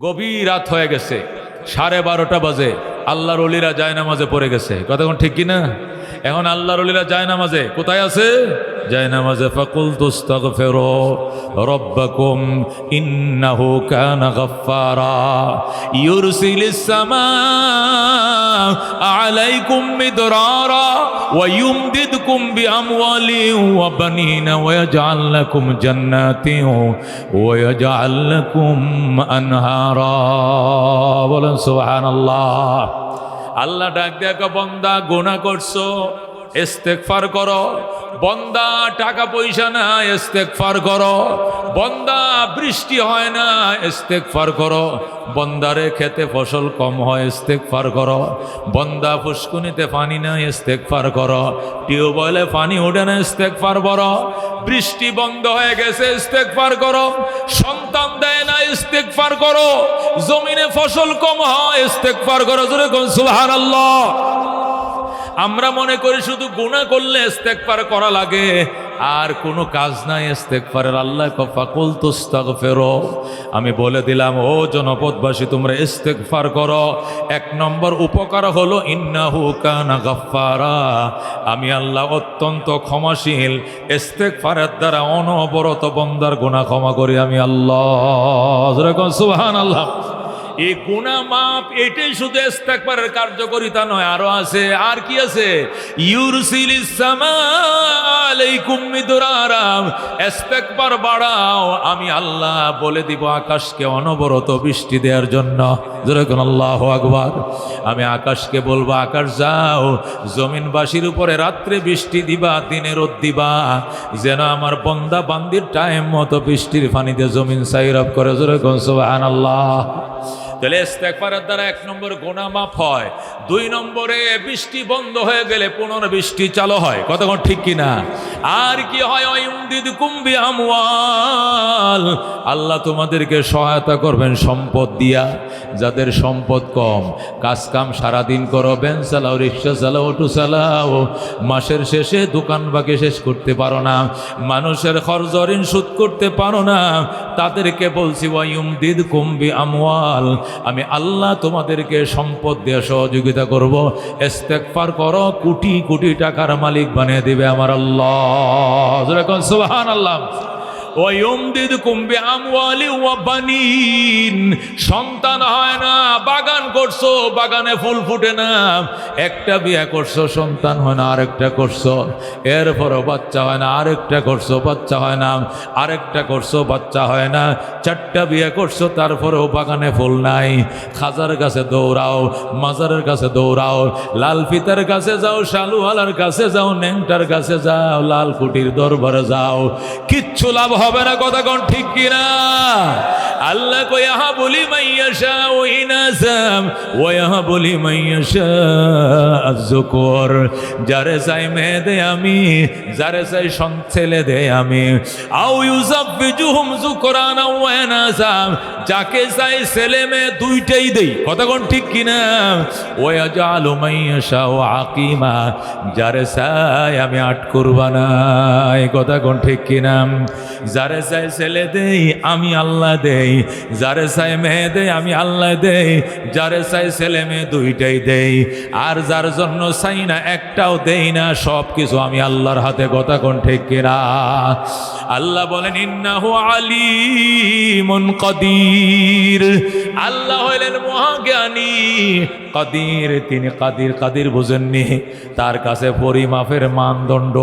গভীর রাত হয়ে গেছে। সাড়ে বারোটা বাজে। আল্লাহর অলিরা জায়নামাজে পড়ে গেছে। কথা ঠিক কিনা? এখন আল্লাহর অলিরা যায় নামাজে। কোথায় আছে? যায় নামাজে। ফাকুল তুস্তাগ ফেরো রব্বাকুম ইন্নাহু কানা গাফফারা। ইউরসিলিস সামা আলাইকুম মিদরারা ওয়া ইউমদিদকুম বিআমওয়ালিন ওয়া বানিনা ওয়া ইয়াজআল লাকুম জান্নাতিন ওয়া ইয়াজআল লাকুম আনহারা। বলেন সুবহানাল্লাহ। আল্লাহ ডাক দেখো বন্দা, গুনাহ করছ, ইস্তেগফার করো। বন্দা, টাকা পয়সা না ইস্তেগফার করো। বন্দা, বৃষ্টি হয় না, ইস্তেগফার করো। বন্দারে খেতে ফসল কম হয়, ইস্তেগফার করো। বন্দা, ফুসকুনিতে পানি না ইস্তেগফার করো। টিউবওয়েলে পানি ওঠে না, ইস্তেগফার করো বৃষ্টি বন্ধ হয়ে গেছে, ইস্তেগফার করো। সন্তান দেয় না, ইস্তেগফার করো। জমিনে ফসল কম হয়, ইস্তেগফার করো। জোরে সুহান আমরা মনে করি শুধু গুণা করলে ইস্তেগফার করা লাগে। আর কোনো কাজ নাই, ইস্তেগফারের আল্লাহ ফাকুল তুস্তাগ ফেরো আমি বলে দিলাম, ও জনপদবাসী, তোমরা ইস্তেগফার করো। এক নম্বর উপকার হলো, ইন্নাহু কানা গাফফারা। আমি আল্লাহ অত্যন্ত ক্ষমাশীল, ইস্তেগফারের দ্বারা অনবরত বন্দার গুনাহ ক্ষমা করি আমি আল্লাহ। সুহান সুবহানাল্লাহ। এই গুণা মাপ এটাই শুধু ইস্তেগফারের কার্যকরিতা নয়, আরও আছে। আর কি আছে? ইউরসিলিস সামা আলাইকুম মিদরারাম। ইস্তেগফার বাড়াও, আমি আল্লাহ বলে দিব আকাশকে অনবরত বৃষ্টি দেওয়ার জন্য। যেরকম আল্লাহ আকবার। আমি আকাশকে বলব, আকাশ যাও, জমিনবাসীর উপরে রাত্রে বৃষ্টি দিবা, দিনে রোদ দিবা। যেন আমার বন্দা বান্দির টাইম মতো বৃষ্টির পানিতে জমিন সাইরাপ করে। যেরকম সুবহানাল্লাহ। তাহলে ইস্তেগফারের দ্বারা এক নম্বর গোনা মাফ হয়, দুই নম্বরে বৃষ্টি বন্ধ হয়ে গেলে পুনর বৃষ্টি চালু হয়। কতক্ষণ ঠিক কিনা? আর কি হয়? অয়ুমদিদ কুম্বি আমওয়াল। আল্লাহ তোমাদেরকে সহায়তা করবেন সম্পদ দিয়া, যাদের সম্পদ কম। কাজ কাম সারাদিন করো ব্যান চালাও, রিক্সা চালাও, অটো চালাও। মাসের শেষে দোকান বাকি শেষ করতে পারো না। মানুষের খরচরিন শোধ করতে পারো না। তাদেরকে বলছি ওয়াইম দিদ কুম্বি আমওয়াল। আমি আল্লাহ তোমাদেরকে সম্পদ দিয়ে সহযোগিতা করব। এস্তেকফার করো, কোটি কোটি টাকার মালিক বানিয়ে দিবে আমার আল্লাহ। সুবহান আল্লাহ সন্তান হয় না, বাগান করছ, বাগানে ফুল ফুটে না। একটা বিয়ে করছ, সন্তান হয় না, আরেকটা করছ। এরপরও বাচ্চা হয় না, আরেকটা করছ, বাচ্চা হয় না। আরেকটা করছ, বাচ্চা হয় না। চারটা বিয়ে করছ, তারপরেও বাগানে ফুল নাই। খাজার কাছে দৌড়াও, মাজারের কাছে দৌড়াও, লাল ফিতার কাছে যাও, শালুওয়ালার কাছে যাও, নেংটার কাছে যাও, লাল কুটির দরবারে যাও। কিচ্ছু লাভ হবে না কথা কোন ঠিক কিনা? আল্লাহ কয়াহা বলি মাইয়াশা ওই নাসাম ওয়াহা বলি মাইয়াশা আজ্জুকর যারে চাই মেয়ে দে আমি, যারে চাই সন ছেলে দে আমি। আও ইউজাফিজুহুম যুকরানা ওয়া নাসাম যাকে চাই ছেলে মেয়ে দুইটাই দেই। কথা কোন ঠিক কিনা? ওয়াজালু মাইয়াশা ওয়া আকিমা, যারে চাই আমি আট কুরবানা এই কথা কোন ঠিক কিনা? যারে চাই ছেলে দেই, আমি আল্লাহ দেই। যারে চাই মেয়ে দেই, আমি আল্লাহ দেই। যারে চাই ছেলে মেয়ে দুইটাই দেই। আর যার জন্য চাই না, একটাও দেই না সব কিছু আমি আল্লাহর হাতে কথা কোন ঠিক কিনা? আল্লাহ বলেন, ইন্নাহু আলিমুন কদির। আল্লাহ হইলেন মহাজ্ঞানী। কাদির, তিনি কাদির কাদির বুঝেননি। তার কাছে পরিমাপের মানদণ্ড।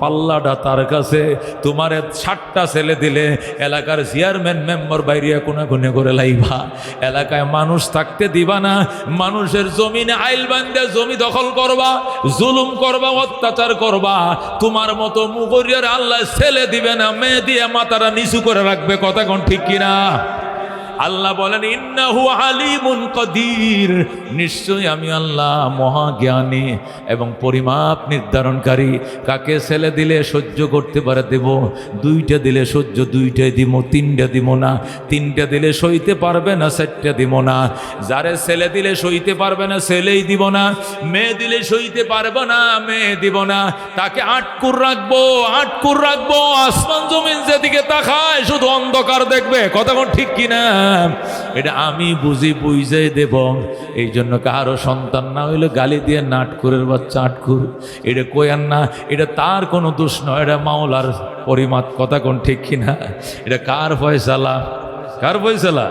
পাল্লাটা তার কাছে, তোমার ষাটটা ছেলে দিলে এলাকার চেয়ারম্যান, মেম্বার বাইরে কোনা গুনে করে লাইবা। এলাকায় মানুষ থাকতে দিবা না। মানুষের জমিনে আইল বান্ধে জমি দখল করবা, জুলুম করবা, অত্যাচার করবা। তোমার মতো মুগরিয়ার আল্লাহ ছেলে দিবে না, মেয়ে দিয়ে মাতারা নিচু করে রাখবে। কথা কোন ঠিক কিনা? আল্লাহ বলেন, ইন্নাহু আলিমুন কদির। নিশ্চয়ই আমি আল্লাহ মহাজ্ঞানী এবং পরিমাপ নির্ধারণকারী। কাকে ছেলে দিলে সহ্য করতে পারে দেব? দুইটা দিলে সহ্য, দুইটাই দিব, তিনটা দিব না। তিনটা দিলে সইতে পারবে না, চারটা দিব না। যারে ছেলে দিলে সইতে পারবে না, ছেলেই দিব না। মেয়ে দিলে সইতে পারবে না, মেয়ে দিব না। তাকে আটকুর রাখব আটকুর রাখব। আসমান জমিন যেদিকে তাকায়, শুধু অন্ধকার দেখবে। কথা ঠিক কিনা? এটা আমি বুঝি বুঝে দেব। এই জন্য কারও সন্তান না হইলে গালি দিয়ে নাটকুরের বাচ্চা আটকুর এটা কয়ান না, এটা তার কোনো দোষ নয় এটা মাওলার পরিমাত কথা কোন ঠিক কিনা? এটা কার ফয়সালা? কার ফয়সালা?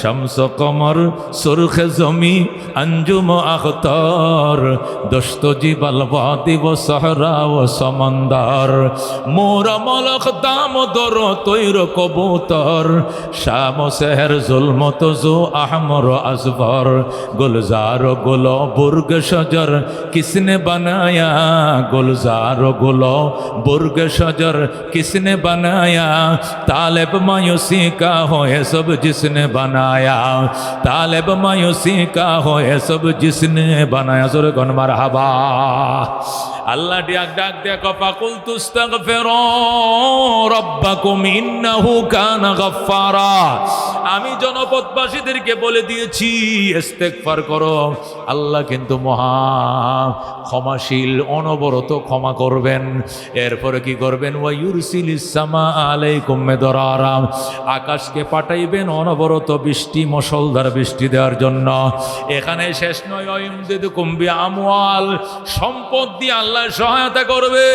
শামস কমর, সুরখে জমি অঞ্জুম আখতর, দোস্ত জীবাল দিব সহরা ও সমন্দর। মোর মলক দাম দর তৈর কবুতর শ্যাম সেহর জুলম তজু আহমর আসবর গুলজার গুল বুর্গ সজর কিসনে বানায়া? গুলজার গুল বুর্গ সজর কিসনে বানায়া? তালেব মায়ুসি কাহ হয় সব জিসনে বানা बनाया तालिब मायूसी का हो ये सब जिसने बनाया सुर गन मरहबा আল্লাহ ডাক ডাক দেখ ফাকুল তুস্তাগফিরু রাব্বাকুম, ইন্নাহু কানা আমি জনপদবাসীদেরকে বলে দিয়েছি, ইস্তেগফার করো। আল্লাহ কিন্তু মহা ক্ষমাশীল, অনবরত ক্ষমা করবেন। এরপরে কি করবেন? ওয়া ইউরসিলিস সামা আলাইকুম মিদরারা। আকাশকে পাঠাইবেন অনবরত বৃষ্টি মুষলধার বৃষ্টি দেওয়ার জন্য। এখানে শেষ নয় অয়ুমদিদুকুম বিআমওয়াল। সম্পদ দিয়ে আল্লাহ সহায়তা করবে।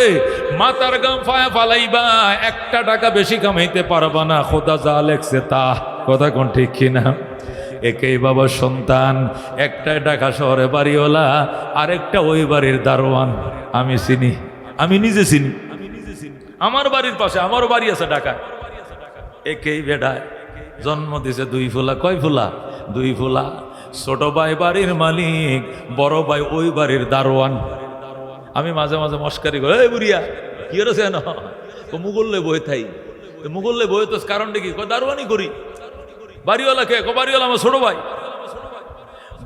মাতার গাম ফায়া ফালাইবা, একটা টাকা বেশি কামাইতে পারবা না। খোদা যা লেখছে তা। কথা কোন ঠিক কিনা? একেই বাবার সন্তান একটা ঢাকা শহরে বাড়িওয়ালা, আরেকটা ওই বাড়ির দারোয়ান। আমি চিনি, আমি নিজে চিনি। আমার বাড়ির পাশে, আমারও বাড়ি আছে ঢাকা। একেই বেডায় জন্ম দিছে দুই ফুলা। কয় ফুলা? দুই ফুলা। ছোট ভাই বাড়ির মালিক, বড় ভাই ওই বাড়ির দারোয়ান। আমি মাঝে মাঝে মস্কারি করি, এই বুড়িয়া, কি হয়েছে না ও মুগল্লে বই থাই। মুগল্লে বই তো কারণটা কি দারোয়ানি করি। বাড়িওয়ালা কে? কো বাড়িওয়ালা আমার ছোট ভাই।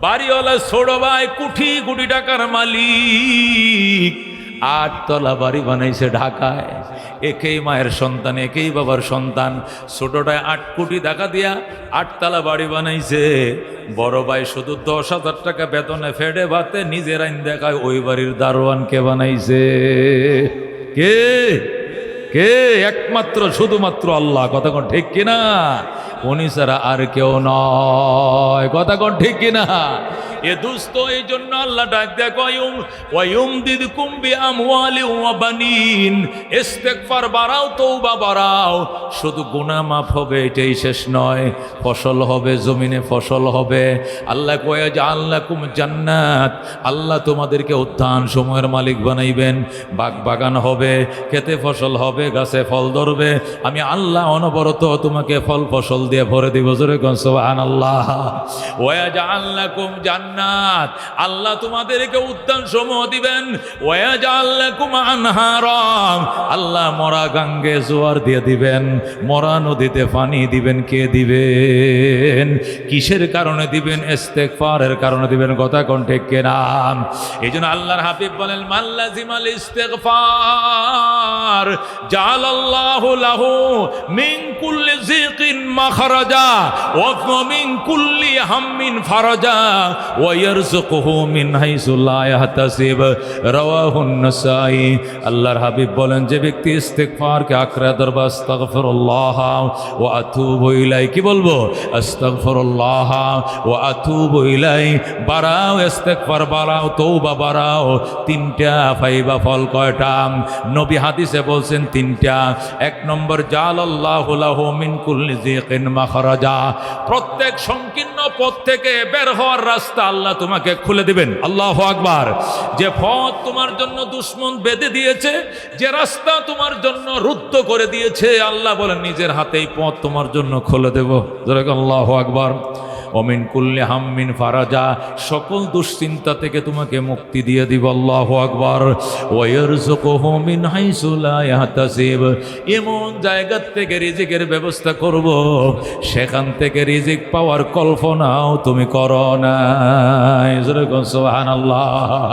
বাড়িওয়ালা ছোট ভাই, কুঠি কোটি টাকার মালিক। আটতলা বাড়ি বানাইছে ঢাকায়। একেই মায়ের সন্তান, একেই বাবার সন্তান। ছোটটায় আট কোটি টাকা দিয়া আটতলা বাড়ি বানাইছে। বড় ভাই শুধু দশ হাজার টাকা বেতনে ফেডে ভাতে নিজের আইন দেখায় ওই বাড়ির দারোয়ানকে বানাইছে। কে? কে? একমাত্র, শুধুমাত্র আল্লাহ। কথা কোন ঠিক কিনা? উনি ছাড়া আর কেউ নয়। কথা কোন ঠিক কিনা? এ দুস্থ, এই জন্য আল্লাহ ডাক দেখো ওয়ায়ুম দিদ কুম্বি আমওয়ালি ওয়া বানিন। ইস্তেগফার বাড়াও, তওবা বাড়াও। শুধু গুনাহ মাফ হবে, এটাই শেষ নয়। ফসল হবে, জমিনে ফসল হবে। আল্লাহ কয়ে যে আল্লাকুম জান্নাত। আল্লাহ তোমাদেরকে উত্থান সময়ের মালিক বানাইবেন। বাগ বাগান হবে খেতে ফসল হবে, গাছে ফল ধরবে। আমি আল্লাহ অনবরত তোমাকে ফল ফসল দিয়ে ভরে দিব। জোরে গনসবাহান আল্লাহ ওয়া জাআল্লাকুম জান্নাত। আল্লাহ তোমাদেরকে উদ্যান সমূহ দিবেন আল্লাহ মরা গাঙ্গে জোয়ার দিয়ে দিবেন। মরা নদীতে পানি দিবেন। কে দিবেন? কিসের কারণে দিবেন? ইস্তেগফারের কারণে দিবেন। কথা কোন ঠিক কেনাম এই জন্য আল্লাহর হাবিব বলেন মাল্লাজিমাল ইস্তেগফার জালাল্লাহু লাহু মিন কুল্লি যিকিন মাখরাজা, ওয়া মিন কুল্লি হাম্মিন ফারাজা। আল্লাহর হাবিব বলেন, যে ব্যক্তি ওয়া আতুবু ইলাই কি বলব? ইলাই বাড়াও, ইস্তেগফার বাড়াও, তওবা বাড়াও। তিনটা ফাইবা ফল কয়টা? নবী হাদিসে বলছেন তিনটা। এক নম্বর জাল আল্লাহ লাহু প্রত্যেক সংকীর্ণ পথ থেকে বের হওয়ার রাস্তা আল্লাহ তোমাকে খুলে দিবেন। আল্লাহ আকবার। যে পথ তোমার জন্য দুশ্মন বেঁধে দিয়েছে, যে রাস্তা তোমার জন্য রুদ্ধ করে দিয়েছে, আল্লাহ বলেন, নিজের হাতেই পথ তোমার জন্য খুলে দেব। আল্লাহ আকবার। অমিন কুল্লে হাম্মিন ফারাজা, সকল দুশ্চিন্তা থেকে তোমাকে মুক্তি দিয়ে দিব, আল্লাহ আকবার। ওয়ারজুকুহুমিন হাইসু লা এমন জায়গা থেকে রিজিকের ব্যবস্থা করব, সেখান থেকে রিজিক পাওয়ার কল্পনাও তুমি করো না সুবহানাল্লাহ।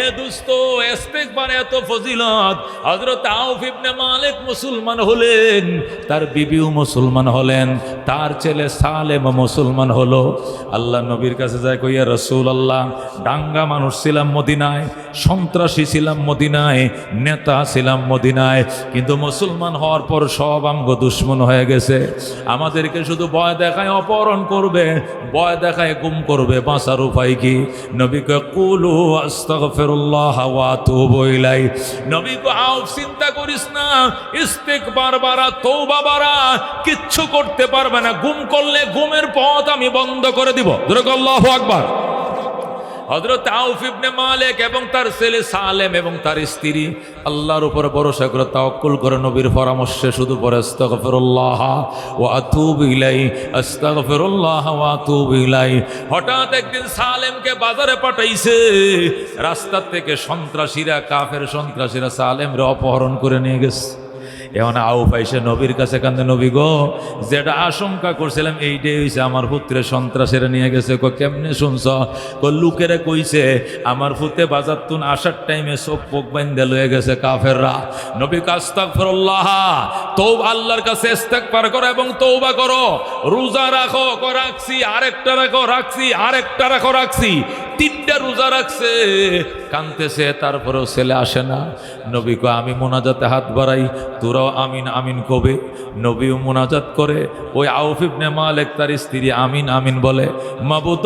এ দুস্ত ইস্তেকবার এত ফজিলত। হযরত আউফ ইবনে মালিক মুসলমান হলেন, তার বিবিও মুসলমান হলেন। তার ছেলে সালেম মুসলমান হলো। আল্লাহ নবীর কাছে যায় কইয়া রসুল আল্লাহ ডাঙ্গা মানুষ ছিলাম মদিনায়, সন্ত্রাসী ছিলাম মদিনায়, নেতা ছিলাম মদিনায়, কিন্তু মুসলমান হওয়ার পর সব আঙ্গ দুশ্মন হয়ে গেছে। আমাদেরকে শুধু ভয় দেখায় অপহরণ করবে, ভয় দেখায় গুম করবে, বাঁচার উপায় কি? নবীকে কুলু আস্তাগফিরুল্লাহ ওয়া আতুবু ইলাই নবীকে, আও চিন্তা করিস না, ইস্তেকবার বাড়া, তওবা বাড়া, কিচ্ছু করতে পারবে না গুম করলে গুমের পথ আমি বন্ধ করে দিব। আকবার। হজরত আউফ ইবনে মালিক এবং তার ছেলে সালেম এবং তার স্ত্রী আল্লাহর উপর ভরসা করে তাওয়াক্কুল করে নবীর পরামর্শে শুধু পরে আস্তাগফিরুল্লাহ ওয়া আতুবু ইলাই আস্তাগফিরুল্লাহ ওয়া আতুবু ইলাই হঠাৎ একদিন সালেমকে বাজারে পাঠাইছে। রাস্তা থেকে সন্ত্রাসীরা, কাফের সন্ত্রাসীরা সালেমরে অপহরণ করে নিয়ে গেছে। এখন আউ পাইছে নবীর কাছে কান্দে, নবী গো, যেটা আশঙ্কা করছিলাম, এইটাই হয়েছে আমার পুত্রের সন্ত্রাসেরা নিয়ে গেছে। কো কেমনে শুনছ? কো লুকেরে কইছে, আমার পুতে বাজার তুন আসার টাইমে চোখ পোক বাইন্দে লয়ে গেছে কাফেররা। নবী কাস্তাক ফরল্লাহ তো আল্লাহর কাছে ইস্তেগফার করো এবং তৌবা করো। রোজা রাখো রাখছি, আরেকটা রাখো, রাখছি, আরেকটা রাখো, রাখছি। তিনটা রোজা রাখছে। কানতেছে তারপরেও ছেলে আসে না। নবী কো আমি মোনাজাতে হাত বাড়াই, তোরাও আমিন আমিন কবে? নবীও মোনাজাত করে, ওই আউফিবনে মালেক তার স্ত্রী আমিন আমিন বলে মাবুদ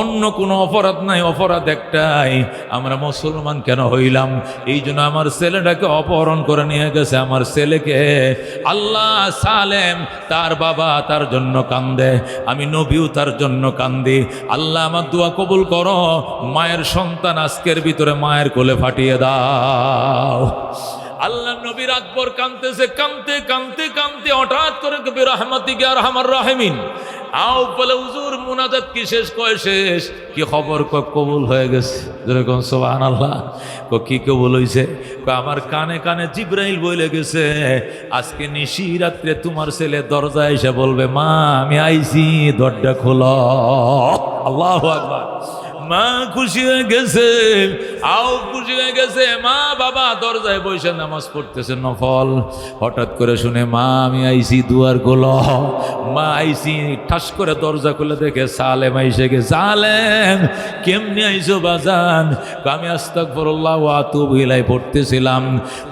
অন্য কোনো অপরাধ নাই, অপরাধ একটাই। আমরা মুসলমান কেন হইলাম? এই জন্য আমার ছেলেটাকে অপহরণ করে নিয়ে গেছে। আমার ছেলেকে আল্লাহ সালেম তার বাবা তার জন্য কান্দে, আমি নবীও তার জন্য কান্দি। আল্লাহ আমার দোয়া কবুল করো। মায়ের সন্তান আজকের ভিতরে মায়ের কোলে ফাটিয়ে দাও। আল্লাহ নবীর আকবর কানতেছে কানতে কানতে কানতে হঠাৎ করে কবি রহমাতিকে আর আমার রাহেমিন, আও বলে, হুজুর, মুনাজাত কি শেষ, কয় শেষ? কি খবর? ক কবুল হয়ে গেছে। যেরকম সোহান আল্লাহ ক কি কবুল হইছে? ক আমার কানে কানে জিব্রাইল বলে গেছে। আজকে নিশি রাত্রে তোমার ছেলে দরজায় এসে বলবে, মা, আমি আইছি, দরজা খোলো আল্লাহ আকবার। মা খুশি হয়ে গেছে, আও খুশি হয়ে গেছে, মা বাবা দরজায় বসে নামাজ পড়তেছে নফল। হঠাৎ করে শুনে, মা, আমি আইসি দুয়ার গোল। মা আইসি ঠাস করে দরজা খুলে দেখে সালেম আইসে গে সালেম, কেমনি আইসো বাজান? আমি আস্তাক ফরল্লাহ আতু ভিলাই পড়তেছিলাম।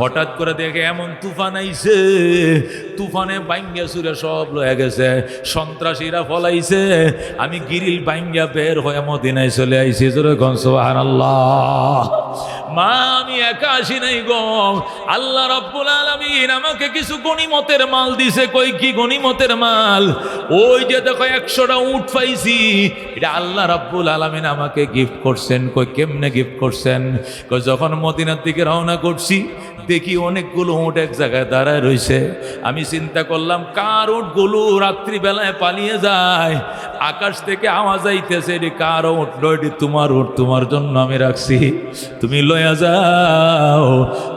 হঠাৎ করে দেখে এমন তুফান আইছে, তুফানে বাইঙ্গা সুরে সব লয়ে গেছে, সন্ত্রাসীরা ফলাইছে। আমি গিরিল বাইঙ্গা বের হয়ে মদিনায় চলে গনসবাহান আল্লাহ মা, আমি একা আসি নাই গো। আল্লাহ রব্বুল আলামিন আমাকে কিছু গণিমতের মাল দিছে। কই কি গণিমতের মাল? ওই যে দেখো একশোটা উঠ পাইছি। এটা আল্লাহ রব্বুল আলামিন আমাকে গিফট করছেন। কই কেমনে গিফট করছেন? কই যখন মদিনার দিকে রওনা করছি দেখি অনেকগুলো উঁট এক জায়গায় দাঁড়ায় রয়েছে। আমি চিন্তা করলাম, কার উঠগুলো রাত্রিবেলায় পালিয়ে যায়? আকাশ থেকে আওয়াজ আইতেছে রে কার উঠ এটি তোমার উঠ তোমার জন্য আমি রাখছি। তুমি লয়া যাও,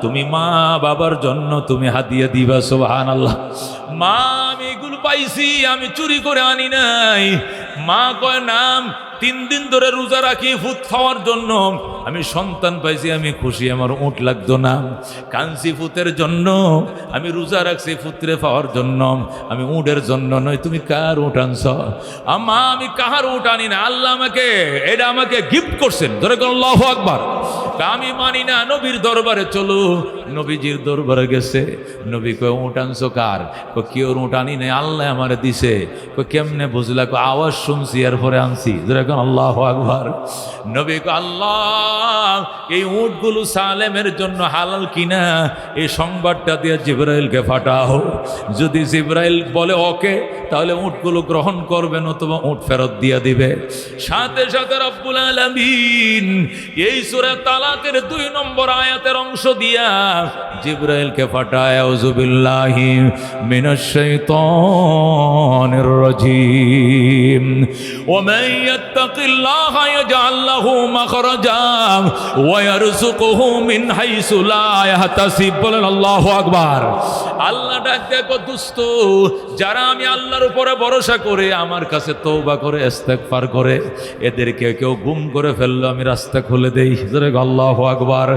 তুমি মা বাবার জন্য তুমি হাতিয়ে দিবা সোহান আল্লাহ মা, আমি এগুলো পাইছি, আমি চুরি করে আনি নাই। মা কয়, নাম, তিন দিন ধরে রোজা রাখি ফুট খাওয়ার জন্য। আমি সন্তান পাইছি, আমি খুশি, আমার উঁট লাগতো না। কাঞ্চি ফুতের জন্য, আমি রোজা রাখছি ফুতরে পাওয়ার জন্য। আমি উঁটের জন্য নয়, তুমি কার উঠ আনছ? আমা আমি কাহার উঠ আনি না? আল্লাহ আমাকে এটা আমাকে গিফট করছেন। ধরে আল্লাহ আকবার। আমি মানি না, নবীর দরবারে চলো নবীজির দরবারে গেছে। নবী কয় উঠ আনছো কার? কো কেউ উঠ আনি নাই, আল্লাহ আমারে দিছে। কো কেমনে বুঝলা? কো আওয়াজ শুনছি, এরপরে আনছি। ধরে আল্লাহ আকবার। নবী কো আল্লাহ, এই উটগুলো সালেমের জন্য হালাল কিনা? এই সংবাদটা দিয়ে জিব্রাইলকে ফাটাও যদি জিব্রাইল বলে ওকে, তাহলে উটগুলো গ্রহণ করবেন অথবা উট ফেরত দিয়ে দিবে। সাথে সাথে রব্বুল আলামিন এই সূরা তালাকের দুই নম্বর আয়াতের অংশ দিয়া জিব্রাইলকে ফাটায় আউযুবিল্লাহি মিনাশ শাইতানির রাজীম। ওয়া মান ইয়াত্তাকিল্লাহা ইয়াজআল লাহু মাখরাজা ওয়া ইয়ারযুকুহু মিন হাইসু লা ইয়াহতাসিব বলেন, আল্লাহু আকবার। আল্লাহ ডাক দেখো দুস্ত, যারা আমি আল্লাহর উপরে ভরসা করে আমার কাছে তওবা করে, ইস্তেগফার করে, এদেরকে কেউ গুম করে ফেলল, আমি রাস্তা খুলে দেই। আল্লাহু আকবার।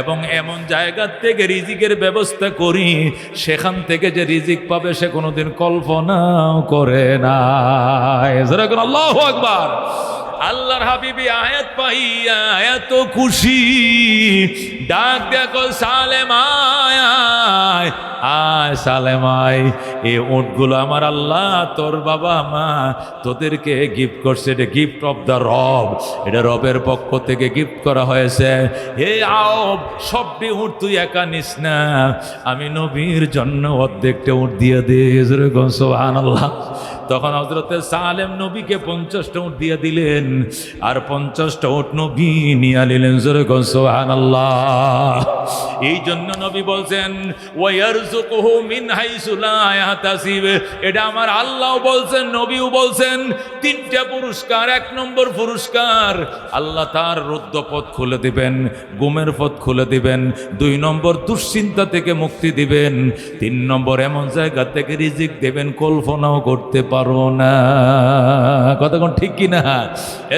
এবং এমন জায়গা থেকে রিজিকের ব্যবস্থা করি, সেখান থেকে যে রিজিক পাবে সে কোনোদিন কল্পনাও করে না আল্লাহ আকবার। আল্লাহর হাবিবি আয়াত পাইয়া এত খুশি। ডাক দেখো, সালেমায়, আয় সালেমায় এই উটগুলো আমার আল্লাহ, তোর বাবা মা তোদেরকে গিফট করছে। এটা গিফট অফ দ্য রব। এটা রবের পক্ষ থেকে গিফট করা হয়েছে। হে আব সবটি উঠ তুই একা নিস না। আমি নবীর জন্য অর্ধেকটা উঠ দিয়ে দে। সোহান আল্লাহ তখন হজরতে সালেম নবীকে পঞ্চাশটা উঠ দিয়ে দিলেন। আর পঞ্চাশটা উঠ নবী নিয়ে নিলেন জোরে আল্লাহ এই জন্য নবী বলছেন ওয়ারজুকুহু মিন হাইসু লা ইয়াহতাসিব। এটা আমার আল্লাহ বলছেন, নবীও বলছেন, তিনটা পুরস্কার, এক নম্বর পুরস্কার। আল্লাহ তার রুদ্ধ পথ খুলে দিবেন, গুমের পথ খুলে দিবেন, দুই নম্বর দুশ্চিন্তা থেকে মুক্তি দিবেন, তিন নম্বর এমন জায়গা থেকে রিজিক দেবেন, কল্পনাও করতে পারো না কতক্ষণ ঠিক কি না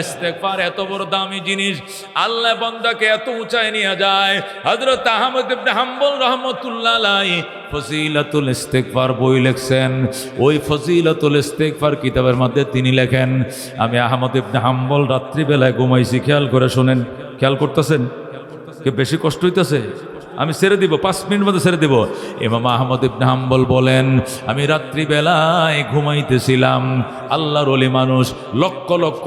ইস্তেগফার এত বড় দামি জিনিস, আল্লাহ বন্দাকে এত উঁচায় নিয়ে যায়। হযরত আহমদ ইবনে হাম্বল রহমতুল্লাহ ফজিলাতুল ইস্তেগফার বই লেখছেন। ওই ফজিলাতুল ইস্তেগফার কিতাবের মধ্যে তিনি লেখেন, আমি আহমদ ইবনে হাম্বল রাত্রিবেলায় ঘুমাইছি, খেয়াল করে শোনেন। খেয়াল করতেছেন? কে বেশি কষ্ট হইতেছে? আমি ছেড়ে দিব, পাঁচ মিনিট মধ্যে ছেড়ে দিব। ইমাম আহমদ ইবনে হাম্বল বলেন, আমি রাত্রিবেলায় ঘুমাইতেছিলাম, আল্লাহর ওলি মানুষ লক্ষ লক্ষ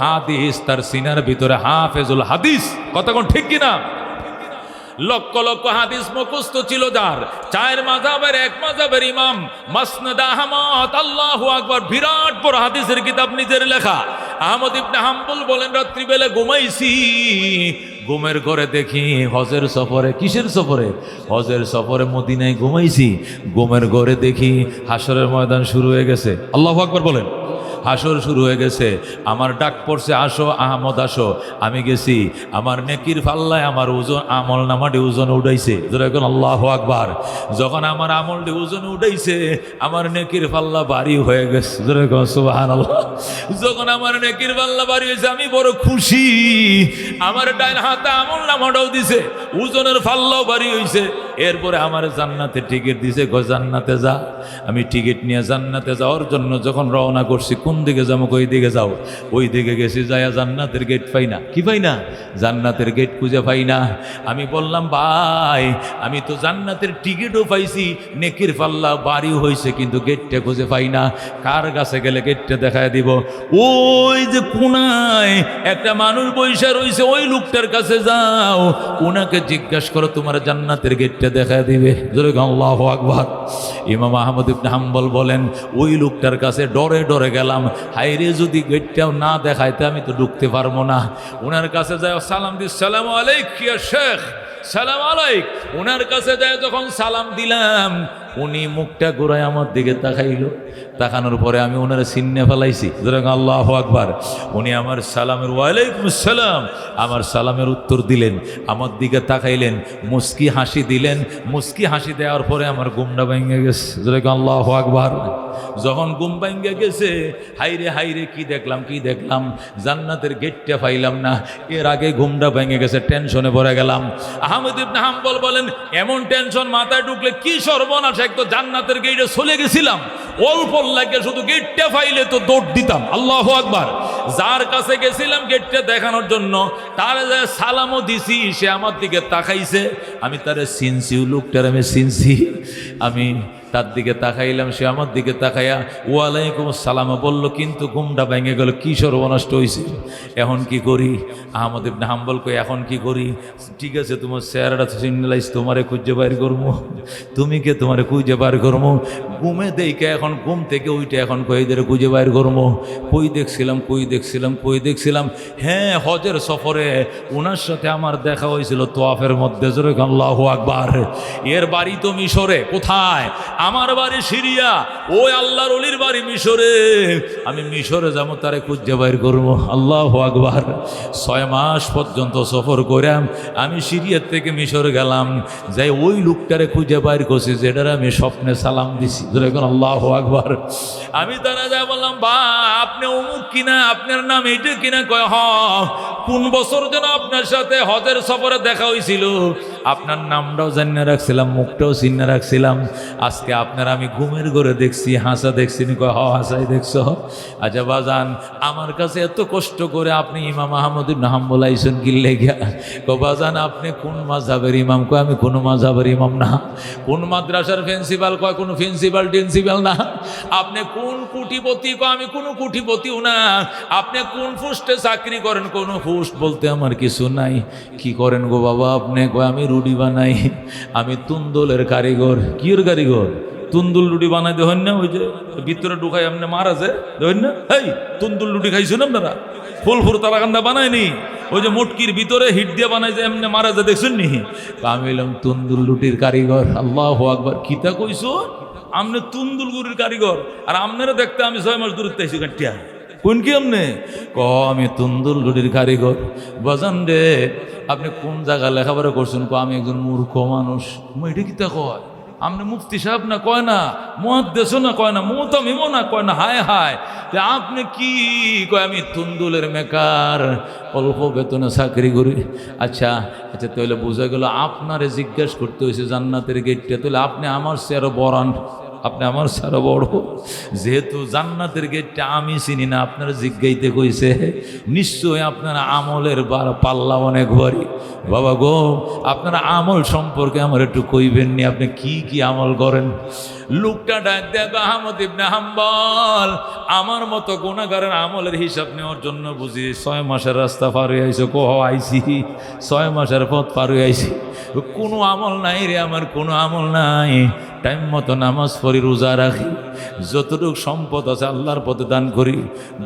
হাদিস, তার সিনার ভিতরে হাফেজুল হাদিস। কতক্ষণ ঠিক কিনা? লক্ষ লক্ষ হাদিস মুখস্থ ছিল যার। চায়ের মাজাবের এক মাজাবের ইমাম মাসনাদ আহমদ, আল্লাহু আকবার, বিরাট বড় হাদিসের কিতাব নিজের লেখা। আহমদ ইবনে হাম্বল বলেন, রাত্রিবেলা ঘুমাইছি ঘুমের ঘরে দেখি হজের সফরে, কিসের সফরে? হজের সফরে মদিনায় ঘুমাইছি, ঘুমের ঘরে দেখি হাসরের ময়দান শুরু হয়ে গেছে। আল্লাহ আকবর বলেন। হাসর শুরু হয়ে গেছে। আমার ডাক পড়ছে, আসো আহমদ, আসো। আমি গেছি। আমার নেকির ফাল্লায় আমার ওজন, আমল নামাটি ওজন উঠাইছে। যখন আল্লাহ আকবার। যখন আমার আমলটি ওজন উঠাইছে, আমার নেকির পাল্লা বাড়ি হয়ে গেছে। সুবাহান যখন আমার নেকির পাল্লা বাড়ি হয়েছে, আমি বড় খুশি। আমার ডাইন হাতে আমল নামাটাও দিছে, ওজনের ফাল্লাও বাড়ি হয়েছে এরপরে আমার জান্নাতে টিকিট দিছে গো জান্নাতে যা, আমি টিকিট নিয়ে জান্নাতে যাওয়ার জন্য যখন রওনা করছি, কোন দিকে যাব ওই দিকে যাও ওই দিকে গেছি যাইয়া জান্নাতের গেট পাই না। কি পাই না? জান্নাতের গেট খুঁজে পাই না। আমি বললাম, ভাই, আমি তো জান্নাতের টিকিটও পাইছি, নেকির পাল্লা বাড়িও হয়েছে কিন্তু গেটটা খুঁজে পাই না। কার কাছে গেলে গেটটা দেখায় দিব? ওই যে কোনায় একটা মানুষ বৈশা রয়েছে ওই লোকটার কাছে যাও। ওনাকে জিজ্ঞাসা করো, তোমার জান্নাতের গেটটা দেখায় দিবে। আল্লাহ আকবর। ইমাম আহমদ ইবনে হাম্বল বলেন, ওই লোকটার কাছে ডরে ডরে গেলাম। হাইরে যদি গেটটাও না দেখাইতে আমি তো ঢুকতে পারব না। ওনার কাছে যায়, সালাম দি সালাম আলাইক শেখ। সালাম আলাইক। ওনার কাছে যায়, যখন সালাম দিলাম উনি মুখটা ঘুরায় আমার দিকে তাকাইল। তাকানোর পরে আমি ওনার সিন্নে ফেলাইছি। আল্লাহ আকবার। উনি আমার সালামের ওয়ালাইকুম সালাম, আমার সালামের উত্তর দিলেন, আমার দিকে তাকাইলেন, মুস্কি হাসি দিলেন। মুস্কি হাসি দেওয়ার পরে আমার গুমটা ভেঙে গেছে। যেরকম আল্লাহ আকবার। যখন গুম ভেঙে গেছে হাইরে হাইরে কি দেখলাম কি দেখলাম? জান্নাতের গেটটা পাইলাম না। এর আগে ঘুমটা ভেঙে গেছে টেনশনে পড়ে গেলাম। আহমেদ ইবনে হাম্বল বলেন, এমন টেনশন মাথায় ঢুকলে কি সর্বনাশ এক তো জান্নাতের গেইটে চলে গেছিলাম। অল্প লাগে শুধু গেটটা পাইলে তো দৌড় দিতাম। আল্লাহ আকবার। যার কাছে গেছিলাম গেটটা দেখানোর জন্য, তার সালামও দিছি, সে আমার দিকে তাকাইছে। আমি তারে ও লোকটার আমি চিনছি। আমি তার দিকে তাকাইলাম, সে আমার দিকে তাকাইয়া, ওয়ালাইকুম সালামা বলল, কিন্তু ঘুমটা ভেঙে গেল, কি সর্বনষ্ট হয়েছে এখন কি করি? আহমদ ইবনে হাম্বল কই এখন কি করি? ঠিক আছে, তোমার চেহারাটা সিগনালাইজ তোমারে খুঁজে বাইর করব তুমি কে তোমারে খুঁজে বাইর করব ঘুমে দেখে এখন ঘুম থেকে ওইটা এখন কইদের খুঁজে বাইর করব। কই দেখছিলাম কই দেখছিলাম কই দেখছিলাম। হ্যাঁ হজের সফরে ওনার সাথে আমার দেখা হয়েছিল তোয়াফের মধ্যে আল্লাহ আকবার। এর বাড়ি তো মিশরে, কোথায়? আমার বাড়ি সিরিয়া। ওই আল্লাহর অলির বাড়ি মিশরে। আমি মিশরে যাব, তারে খুঁজে বাইর করব। আল্লাহ আকবার। ছয় মাস পর্যন্ত সফর করাম আমি সিরিয়ার থেকে মিশর গেলাম। যাই ওই লোকটারে খুঁজে বাইর করছি, যেটার আমি স্বপ্নে সালাম দিছি। আল্লাহ আকবার। আমি তারা যা বললাম বা আপনি অমুক কিনা, আপনার নাম এইটা কিনা? কয় হ কোন বছর যেন আপনার সাথে হজের সফরে দেখা হয়েছিল আপনার নামটাও জানিয়ে রাখছিলাম, মুখটাও চিনে রাখছিলাম। আজকে আপনার আমি ঘুমের ঘরে দেখছি, হাসা দেখছি, নি কয় হাসাই দেখছ। আচ্ছা বাজান, আমার কাছে এত কষ্ট করে আপনি ইমাম আহমদ নাম বলাইছেন গিল্লে গিয়া কো বাজান, আপনি কোন মাঝাবের ইমাম? কয়, আমি কোনো মাঝাবের ইমাম না। কোন মাদ্রাসার প্রিন্সিপাল? কয়, কোনো প্রিন্সিপাল, টেন্সিপাল না। আপনি কোন কুটিপতি? কয়, আমি কোনো কুটিপতিও না। আপনি কোন ফুস্টে চাকরি করেন? কোনো ফুস্ট বলতে আমার কিছু নাই। কি করেন গো বাবা আপনি? কয়, আমি রুটি বানাই। আমি তুন্দলের কারিগর। কির কারিগর? তুন্দুল রুটি বানাই দেখেন না? ওই যে ভিতরে ঢুকাই আপনি মারা যে দেখেন না? এই তুন্দুল রুটি খাইছেন আপনারা? ফুল ফুল তারাকান্দা বানায়নি? ওই যে মুটকির ভিতরে হিট দিয়ে বানাই যে এমনি মারা যে দেখছেন নি? আমি এলাম তুন্দুল রুটির কারিগর। আল্লাহ আকবার। কিতা কইছো? আমনে তুন্দুল গুড়ির কারিগর। আর আমনেরা দেখতে আমি ছয় মাস দূরত্বে আইসি কাটিয়া। কোন কি আমনে? ক আমি তুন্দুল রুটির কারিগর। বাজান রে, আপনি কোন জায়গা লেখাপড়া করছেন? ক আমি একজন মূর্খ মানুষ। এটা কিতা কয়? আপনি মুফতি সাহেব না কয় না? মহাদ্দেশ না কয় না? মোতামিমও না কয় না? হায় হায়। তে আপনি কি? কয়, আমি তুন্দুলের মেকার, অল্প বেতনে চাকরি করি। আচ্ছা আচ্ছা তাহলে বোঝা গেল আপনারে জিজ্ঞেস করতে হয়েছে জান্নাতের গেটটা তাহলে আপনি আমার চেয়ারও বরান আপনি আমার সারা বড়। যেহেতু জান্নাতের গেটটা আমি চিনি না, আপনারা জিজ্ঞাইতে কইছে নিশ্চয় আপনার আমলের বার পাল্লা অনেক ভারী। বাবা গো, আপনারা আমল সম্পর্কে আমার একটু কইবেননি আপনি কি কি আমল করেন? লোকটা ডাক দেয় আহমদ ইবনে হাম্বল, আমার মতো গুণাগারের আমলের হিসাব নেওয়ার জন্য বুঝি ছয় মাসের রাস্তা পার হয়ে আইসো কোহ আইসি ছয় মাসের পথ পার হয়ে আইসি কোনো আমল নাই রে, আমার কোনো আমল নাই। টাইম মতো নামাজ পড়ি, রোজা রাখি। যতটুকু সম্পদ আছে আল্লাহর পথে দান করি।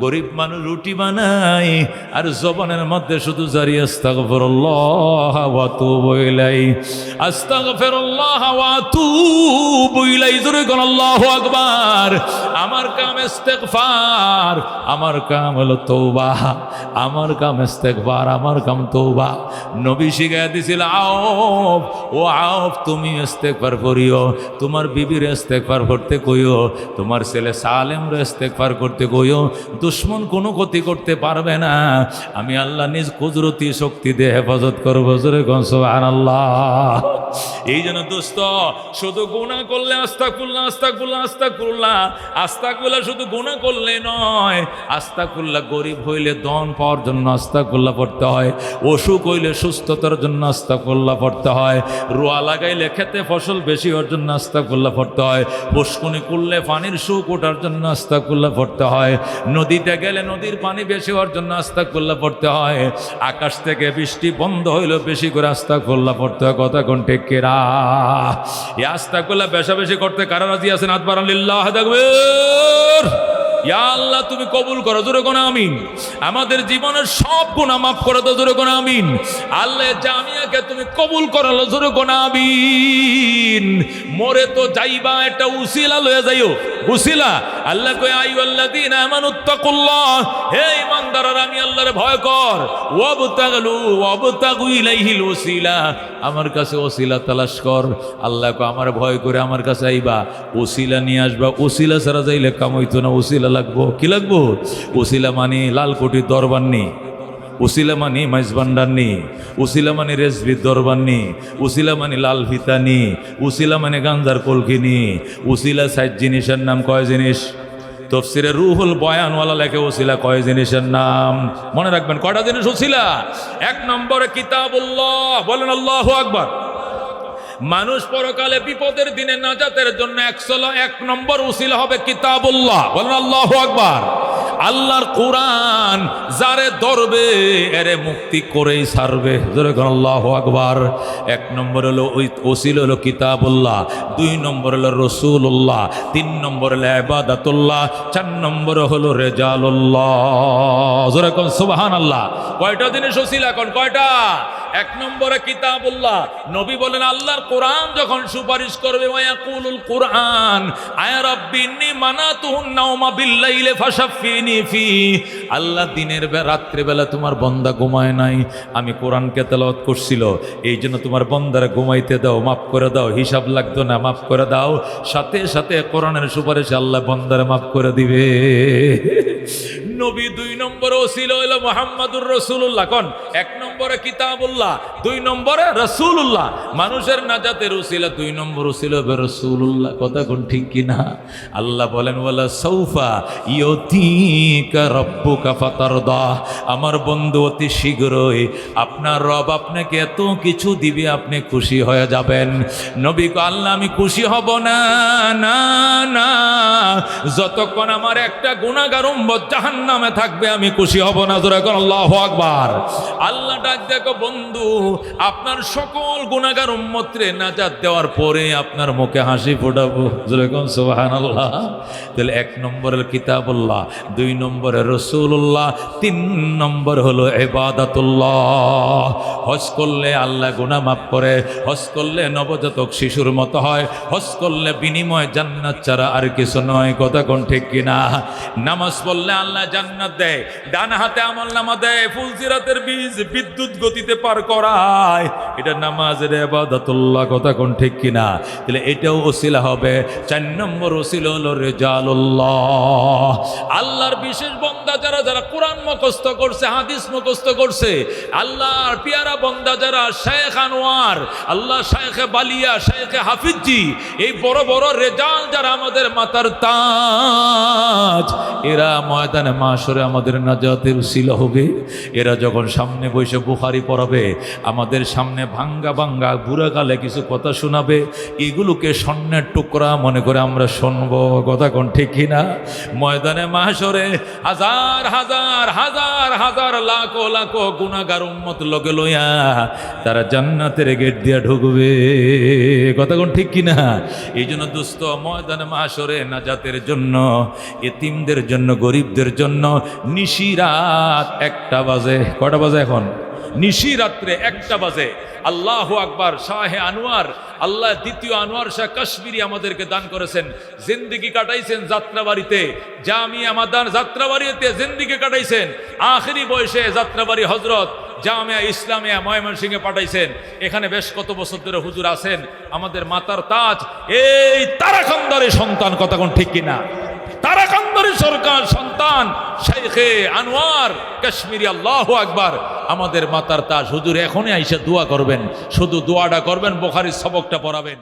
গরিব মানুষ রুটি বানাই আর জবানের মধ্যে শুধু জারি আস্তাক ফেরল্লাহ বইলাই আস্তাক ফেরল্লাহ বইলাই জোরে কোন আকবার। আমার কাম ইস্তেগফার। আমার কাম হলো তৌবা আমার কাম ইস্তেগফার। আমার কাম তৌবা নবী শিখাই দিছিল, আওফ। ও আওফ, তুমি ইস্তেগফার করিও তোমার বিবির ইস্তেগফার করতে কইও। তোমার ছেলে সালেম ইস্তেগফার করতে কইও দুশ্মন কোনো ক্ষতি করতে পারবে না। আমি আল্লাহ নিজ কুদরতি শক্তি দিয়ে হেফাজত করব, জোরে আল্লাহ এই জন্য দোস্ত, শুধু গুণা করলে আস্তা খুল্লা আস্তা খুল্লা আস্তা খুল্লা আস্তা খুল্লা শুধু গুণা করলে নয় আস্তা খুল্লা গরিব হইলে দন পাওয়ার জন্য আস্তা খুল্লা পড়তে হয়, অসুখ হইলে সুস্থতার জন্য আস্তা খুল্লা পড়তে হয়, রোয়া লাগাইলে খেতে ফসল বেশি হওয়ার জন্য আস্তা খুল্লা পড়তে হয় পুষ্কুনি করলে পানির সুখ ওঠার জন্য আস্তা খুল্লা পড়তে হয়। নদীতে গেলে নদীর পানি বেশি হওয়ার জন্য আস্তা খুল্লা পড়তে হয়। আকাশ থেকে বৃষ্টি বন্ধ হইল বেশি করে আস্তা কুল্লা পড়তে হয়। কথা কোন টেকেরা এই আস্তা খুল্লা বেশা বেশি করতে কারা রাজি আছেন? আতবার আল্লাহ দেখবেন ইয়া আল্লাহ, তুমি কবুল করো, জোরে কোন আমিন। আমাদের জীবনের সব গুণা মাফ করে দাও, জোরে কোন আমিন। আল্লাহ জামিয়াকে তুমি কবুল করালো, জোরে কোন আমিন। মরে তো যাইবা, একটা উসিলা লয়ে যাইও। উসিলা? আল্লাহ কই আইয়ু আল্লাযিন আমানুত্তাকুল্লাহ হে ইমানদাররা আমি আল্লাহর ভয় কর। ওয়াবতাগলু, ওয়াবতাগু ইলাইহিল ওসিলা আমার কাছে ওসিলা তালাশ কর। আল্লাহ কো আমার ভয় করে আমার কাছে আইবা। ওসিলা নিয়ে আসবা। ওসিলা ছাড়া যাইলে কামাইতো না। ওসিলা লাগবো? কি লাগবো? ওসিলা মানে লালকোটির দরবার নেই উসিলা মানি মাইজ ভান্ডার নি উসিলা মানে রেজবির দরবার নি উসিলা মানে লাল ফিতা নি উসিলা মানে গাঞ্জার কলকি নি উসিলা সাইড জিনিসের নাম কয় জিনিস? তফসিরে রুহুল বয়ানওয়ালা লেখে ওসিলা কয় জিনিসের নাম? মনে রাখবেন, কয়টা জিনিস ওসিলা এক নম্বরে কিতাবুল্লাহ, বলেন আল্লাহ আকবার। মানুষ পরকালে বিপদের দিনে নাজাতের জন্য একশো এক নম্বর উসিলা হবে কিতাবুল্লাহ। বলেন আল্লাহ আকবার। আল্লাহর কোরআন যারে ধরবে, এরে মুক্তি করেই সারবে আল্লাহ আকবার। এক নম্বর হলো ওই ওসিল হলো কিতাবুল্লাহ, দুই নম্বর হলো রসুল্লাহ তিন নম্বর হলো আবাদাতুল্লাহ চার নম্বর হলো রেজালুল্লাহ। যেরকম সুবাহান আল্লাহ কয়টা জিনিস ওসিল এখন? কয়টা? এক নম্বরে কিতাবুল্লাহ। নবী বলেন, আল্লাহর কোরআন যখন সুপারিশ করবে নাওমা ফি। আল্লাহ দিনের বে রাত্রে বেলা তোমার বন্দা ঘুমায় নাই। আমি কোরআনকে তেলাওয়াত করছিল। এই জন্য তোমার বন্দারে ঘুমাইতে দাও, মাফ করে দাও, হিসাব লাগতো না, মাফ করে দাও। সাথে সাথে কোরআনের সুপারিশ আল্লাহ বন্দারে মাফ করে দিবে। নবী দুই নম্বরে ওসিল হইল মোহাম্মদুর রসুল্লাহ কন? এক নম্বরে কিতাবুল্লাহ, দুই নম্বরে রসুল্লাহ মানুষের নাজাতের উসিলা দুই নম্বর হবে রসুল্লাহ কথা কোন ঠিক কিনা আল্লাহ বলেন বলা সৌফা ইয়তিকা রব্বুকা ফাতারদা। আমার বন্ধু, অতি শীঘ্রই আপনার রব আপনাকে এত কিছু দিবে, আপনি খুশি হয়ে যাবেন। নবী আল্লাহ, আমি খুশি হব না না না। যতক্ষণ আমার একটা গুণাগার উম্মত জাহান নামে থাকবে, আমি খুশি হব না। জোরে কোন আল্লাহ আকবার। আল্লাহ ডাক দেখো বন্ধু, আপনার সকল গুণাগার উম্মতরে নাজাত দেওয়ার পরে আপনার মুখে হাসি ফোটাবো। জোরে কোন সুবহানাল্লাহ। তাহলে এক নম্বরের কিতাবুল্লাহ, দুই নম্বরে রসুল্লাহ তিন নম্বর হলো এবাদাতুল্লাহ হজ করলে আল্লাহ গুনাহ মাফ করে, হজ করলে নবজাতক শিশুর মতো হয়, হজ করলে বিনিময় জান্নাত ছাড়া আর কিছু নয়। কথা কোন ঠিক কিনা? নামাজ পড়লে আল্লাহ জান্নাত দেয়, ডান হাতে আমল নামা দেয় ফুলসিরাতের বীজ বিদ্যুৎ গতিতে পার করায়। এটা নামাজের এবাদাতুল্লাহ কথা কোন ঠিক কিনা? তাহলে এটাও ওসিলা হবে। চার নম্বর ওসিল হলো রেজালুল্লাহ। আল্লাহর বিশেষ বন্দা যারা যারা কোরআন মুখস্থ করছে, হাদিস মুখস্থ করছে, আল্লাহর পিয়ারা বন্দা যারা, শেখ আনোয়ার, আল্লাহ শেখে বালিয়া, শেখে হাফিজি, এই বড় বড় রেজাল যারা আমাদের মাতার তাজ, এরা ময়দানে মাসরে আমাদের নাজাতের উসিল হবে। এরা যখন সামনে বসে বুখারি পড়াবে, আমাদের সামনে ভাঙ্গা ভাঙ্গা বুড়া কালে কিছু কথা শোনাবে, এগুলোকে স্বর্ণের টুকরা মনে করে আমরা শুনব। কথা কোন ঠিক কিনা ময়দানে মাসরে হাজার হাজার হাজার হাজার, লাখো লাখো গুণাগার উম্মত লগে লইয়া তারা জান্নাতের গেট দিয়া ঢুকবে। কথা কোন ঠিক কিনা এই জন্য দুস্থ ময়দানে মাসরে নাজাতের জন্য, এতিমদের জন্য, গরিবদের জন্য নিশি রাত একটা বাজে। কটা বাজে এখন? নিশি রাত্রে একটা বাজে। আল্লাহ আকবার, শাহে আনোয়ার। আল্লাহ দ্বিতীয় আনোয়ার শাহ কাশ্মীরি আমাদেরকে দান করেছেন। জিন্দিগি কাটাইছেন যাত্রাবাড়িতে। জামি আমাদান যাত্রাবাড়িতে জিন্দিগি কাটাইছেন। আখেরি বয়সে যাত্রাবাড়ি হজরত জামিয়া ইসলামিয়া ময়মনসিংহে পাঠাইছেন। এখানে বেশ কত বছর ধরে হুজুর আছেন। আমাদের মাতার তাজ, এই তারাকান্দারের সন্তান কথা কোন ঠিক কিনা? তারাকান্দারি সরকার সন্তান শেখে আনোয়ার কাশ্মীরি আল্লাহ আকবার। আমাদের মাতার তাজ হুজুর এখনই আইসা দোয়া করবেন। শুধু দোয়াটা করবেন, বোখারির সবকটা পড়াবেন।